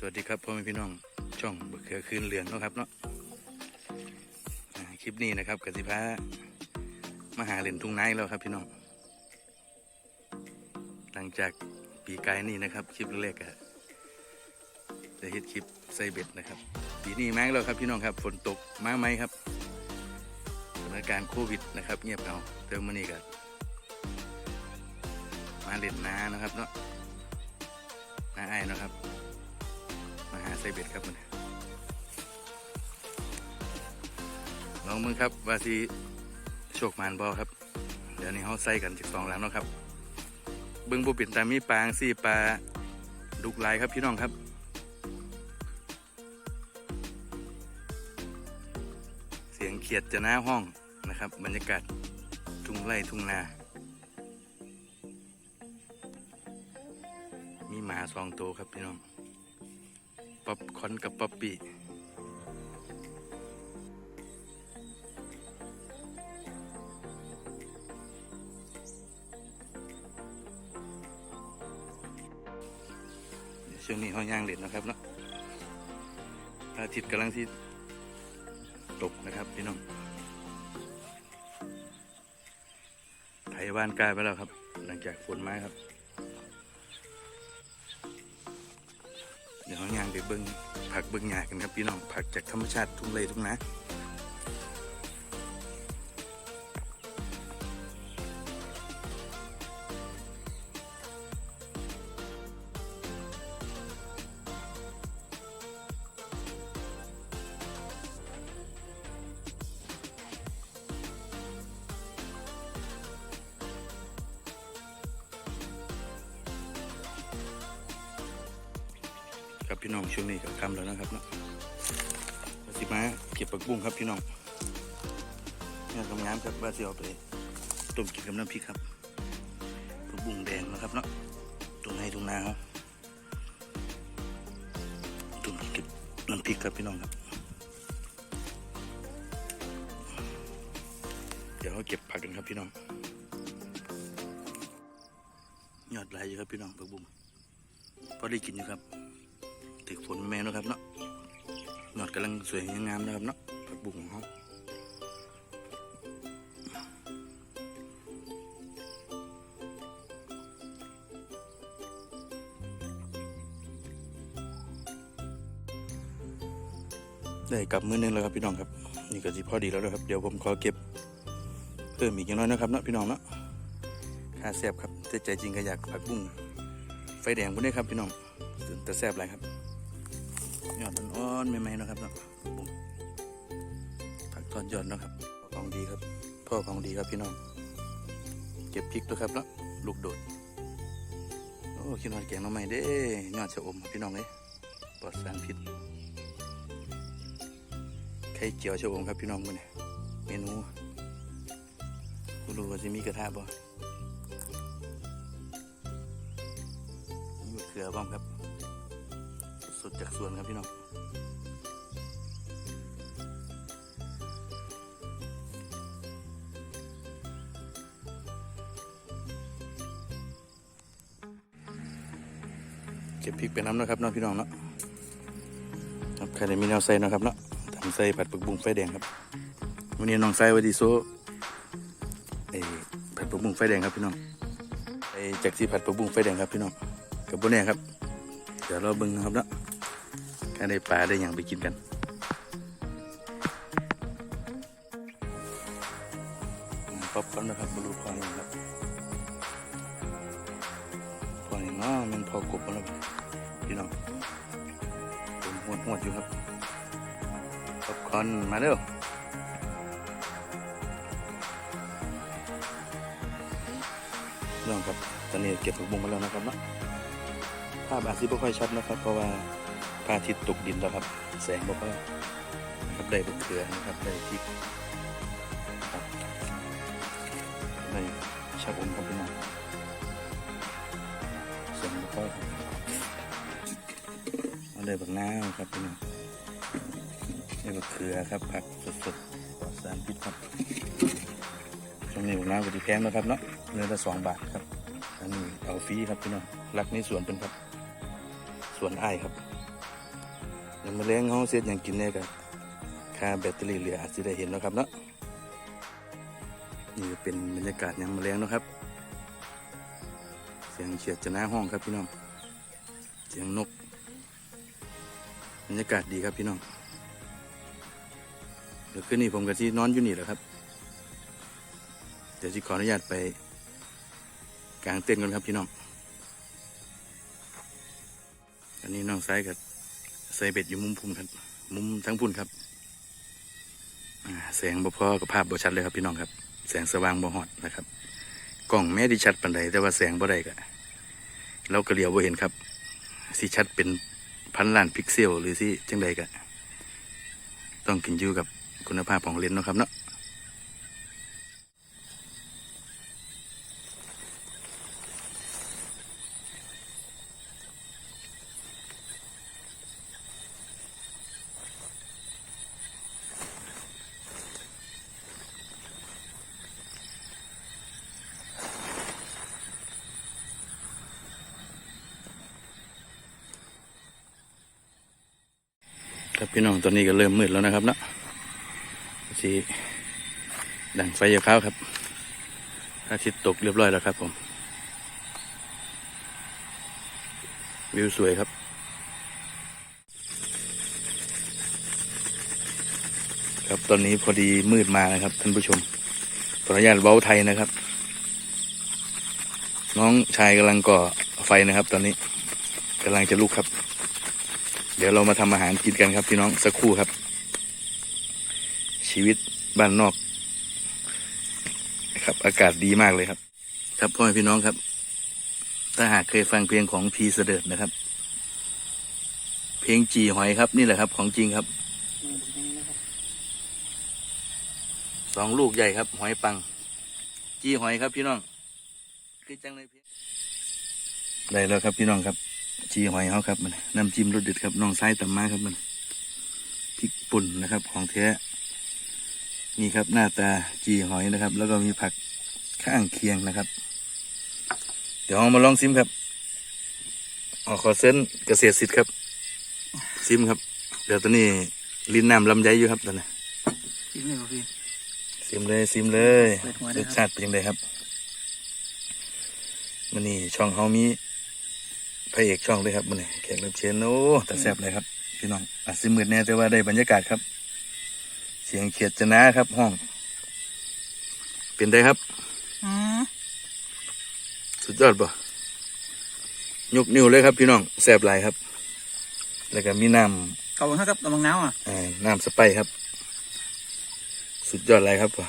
สวัสดีครับพ่อแม่พี่น้องช่องบะเขือคืนเหลืองนะครับเนาะคลิปนี้นะครับกสิพามาหาเหรียญทุ่งไนายแล้วครับพี่น้องหลังจากปีกายนี่นะครับคลิปแรกๆอะจะเฮ็ดคลิปใส่เบ็ดนะครับปีนี้มาแล้วครับพี่น้องครับฝนตกมาไหมครับสถานการณ์โควิดนะครับ เงียบเอาเติมมานี่กันมาเล่นน้านะครับเนาะน้าไอ้นะครับ มาหาไซเบ็ดครับมันลองมึงครับว่าสิโชคมานบอครับ เดี๋ยวนี้เขาใส่กันจากสองแล้วเนาะครับ เบิ้งบุปิ่นตามีปลางสี่ปลาดุกลายครับพี่น้องครับเสียงเขียดจะหน้าห้องนะครับ บรรยากาศทุ่งไร่ทุ่งนา มีหมาสองตัวครับพี่น้อง ป๊อปคอนกับป๊อปปี้ช่วงนี้เขาย่างเด็ดนะครับเนาะอาทิตย์กำลังที่ตกนะครับพี่น้องไถบ้านกายไปแล้วครับ หลังจากฝนมาครับ เดี๋ยวเราย่างไปเบิ้งผักเบิ้งหยากันครับพี่น้องผักจากธรรมชาติทุ่งเล่ทุ่งนา ครับพี่น้องช่วงนี้ก็คำแล้วนะครับเนาะว่าสิมาเก็บผักบุ้งครับพี่น้องเนี่ยทำงานครับว่าเสิเอาไปต้มกินกับน้ำพริกครับผักบุ้งแดงนะครับเนาะตรงไหนตรงนาเขาต้มกินกับน้ำพริกครับพี่น้องครับ เดี๋ยวเขาเก็บผักกันครับพี่น้องยอดลายอยู่ครับพี่น้องผักบุ้งพอได้กินอยู่ครับ ถึกฝนแม่เนะครับเนาะหนอดกำลังสวยงามนะครับเนาะผักบุ้งของเขาได้กลับมือนึงแล้วครับพี่น้องครับนี่ก็สิพอดีแล้วนะครับ เดี๋ยวผมขอเก็บเพิ่มอีกอย่างน้อยนะครับเนาะพี่น้องเนาะค่าแซ่บครับแต่ใจจริงก็อยากผักบุ้งไฟแดงพวกนี้ครับพี่น้องแต่แซ่บอะไรครับ ยอดอ่อนๆใหม่ๆนะครับเนาะผักตอนยอดนะครับ ของดีครับ พ่อของดีครับพี่น้อง เก็บพริกด้วยครับเนาะลูกโดด โอ้คิดว่าแกงน้องใหม่เด้ยอดชะอมพี่น้องเลยปลอดสารพิษไข่เจียวชะอมครับพี่น้องมื้อนี้เมนูคุณรู้ว่าจะมีกระทะบ่มีมะเขือบ้างครับ สดจากสวนครับพี่น้องเก็บพริกไปน้ำนะครับน้องพี่น้องเนาะครับใครได้มีแนวใส่นะครับเนาะทำใส่ผัดผักบุ้งไฟแดงครับวันนี้น้องใส่วัดีโซไอ้ผัดผักบุ้งไฟแดงครับพี่น้องไอ้จากที่ผัดผักบุ้งไฟแดงครับพี่น้องกับโบแน่ครับเดี๋ยวเราเบิ่งนะครับเนาะ แค่ได้ปลาได้อย่างไปกินกันป๊อปคอร์นนะครับบรูพออย่งครับพออย่างเนาะมันพอกบแล้วครับพี่น้องผมหวดหวดอยู่ครับป๊อปคอนมาเร็วพี่น้องครับตอนนี้เก็บผักบุ้งมาแล้วนะครับเนาะภาพอาจจะไม่ค่อยชัดนะครับ เพราะว่า ระอาทิตย์ตกดินแล้วครับ แสงบ่ค่อยครับได้บะเขือนะครับได้พริกครับในชาอมครับพี่น้องส่วนแล้วก็เอาเลยบักน้าวครับพี่น้องนี่บักเขือครับผักสดๆสารพิษครับช่วงนี้บักน้าวก็ดีแพงนะครับเนาะเนื้อละสองบาทครับอันนี้เอาฟรีครับพี่น้องรักในสวนเป็นครับสวนไอ้ครับ น้ำมะเร็งเขาเสียอย่างกินเนี่ยก็ค่าแบตเตอรี่เหลืออาจจะได้เห็นนะครับเนาะนี่เป็นบรรยากาศยามมะเร็งนะครับ เสียงเฉียดจะหน้าห้องครับพี่น้องเสียงนกบรรยากาศดีครับพี่น้องเดี๋ยวคืนนี้ผมกับที่นอนอยู่นี่แหละครับเดี๋ยวจะขออนุญาตไปกลางเต้นกันครับพี่น้องอันนี้น้องซ้ายกับ ใส่เบ็ดอยู่มุมพุ่มครับ มุมทั้งพุ่นครับแสงบ่พอกับภาพบ่ชัดเลยครับพี่น้องครับ แสงสว่างบ่หอดนะครับ กล้องแม้ไดีชัดปานใดแต่ว่าแสงบ่ได้ก็เราก็เลียวบ่เห็นครับสิชัดเป็นพันล้านพิกเซล หรือสิจังใดก็ต้องกินอยู่กับคุณภาพของเลนส์นะครับเนาะ ครับพี่น้องตอนนี้ก็เริ่มมืดแล้วนะครับเนาะสีดังไฟยาขาวครับอาทิตย์ตกเรียบร้อยแล้วครับผม วิวสวยครับครับตอนนี้พอดีมืดมานะครับ ท่านผู้ชมขออนุญาตเว้าไทยนะครับ น้องชายกำลังก่อไฟนะครับ ตอนนี้กำลังจะลุกครับ เดี๋ยวเรามาทำอาหารกินกันครับพี่น้องสักครู่ครับ ชีวิตบ้านนอก ครับ อากาศดีมากเลยครับ ครับพ่อแม่พี่น้องครับ ถ้าหากเคยฟังเพลงของพีเสดิร์ดนะครับ เพลงจีหอยครับนี่แหละครับ ของจริงครับสองลูกใหญ่ครับ หอยปัง จีหอยครับพี่น้องคือจังเลยพี่ได้แล้วครับพี่น้องครับ จีหอยเขาครับมันน้ำจิ้มรสเด็ดครับน้องไส้ตำมาครับมันพริกป่นนะครับ ของแท้นี่ครับหน้าตาจีหอยนะครับ แล้วก็มีผักข้างเคียงนะครับ เดี๋ยวเรามาลองซิมครับออขอเส้นเกษตรสิทธิ์ครับ ซิมครับ เดี๋ยวตอนนี้ลิ้นน้ำลำไยอยู่ครับตอนนี้อีกหนึ่งพี่ซิมเลยซิมเลยเปิดหัวรด้วยสครับชาติเป็นยังไงครับมันนี่ช่องเฮามี พระเอกช่องเลยครับมันนี่แขกรับเชิญโอ้แต่แซ่บเลยครับ พี่น้องอาจสิมืดแน่แต่ว่าได้บรรยากาศครับ เสียงเขียดจะนะครับ ห้อง เป็นได้ครับอืมสุดยอดป่ะยกนิ้วเลยครับ พี่น้องแซ่บหลายครับ แล้วก็มีน้ขอบคุณครับกำลังน้าวอะำอ่าน้ำสไปร์ครับ สุดยอดหลายครับป่ะ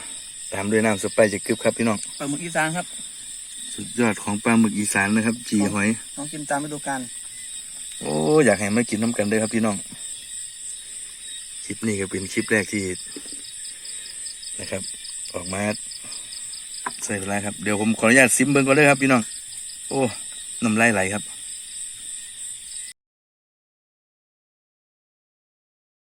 ตามด้วยน้ำสไปร์จะกึบครับพี่น้องปลาหมึกอีสานครับ สุดยอดของปลาหมึกอีสานนะครับ จีหอย น้องกินตามฤดูกาลโอ้อยากให้มากินน้ำกันเด้วยครับพี่น้อง คลิปนี้ก็เป็นคลิปแรกที่นะครับ ออกมาใส่เวลาครับ เดี๋ยวผมขออนุญาตซิมเบิ้งก่อนเลยครับพี่น้อง โอ้น้ำลายไหลครับ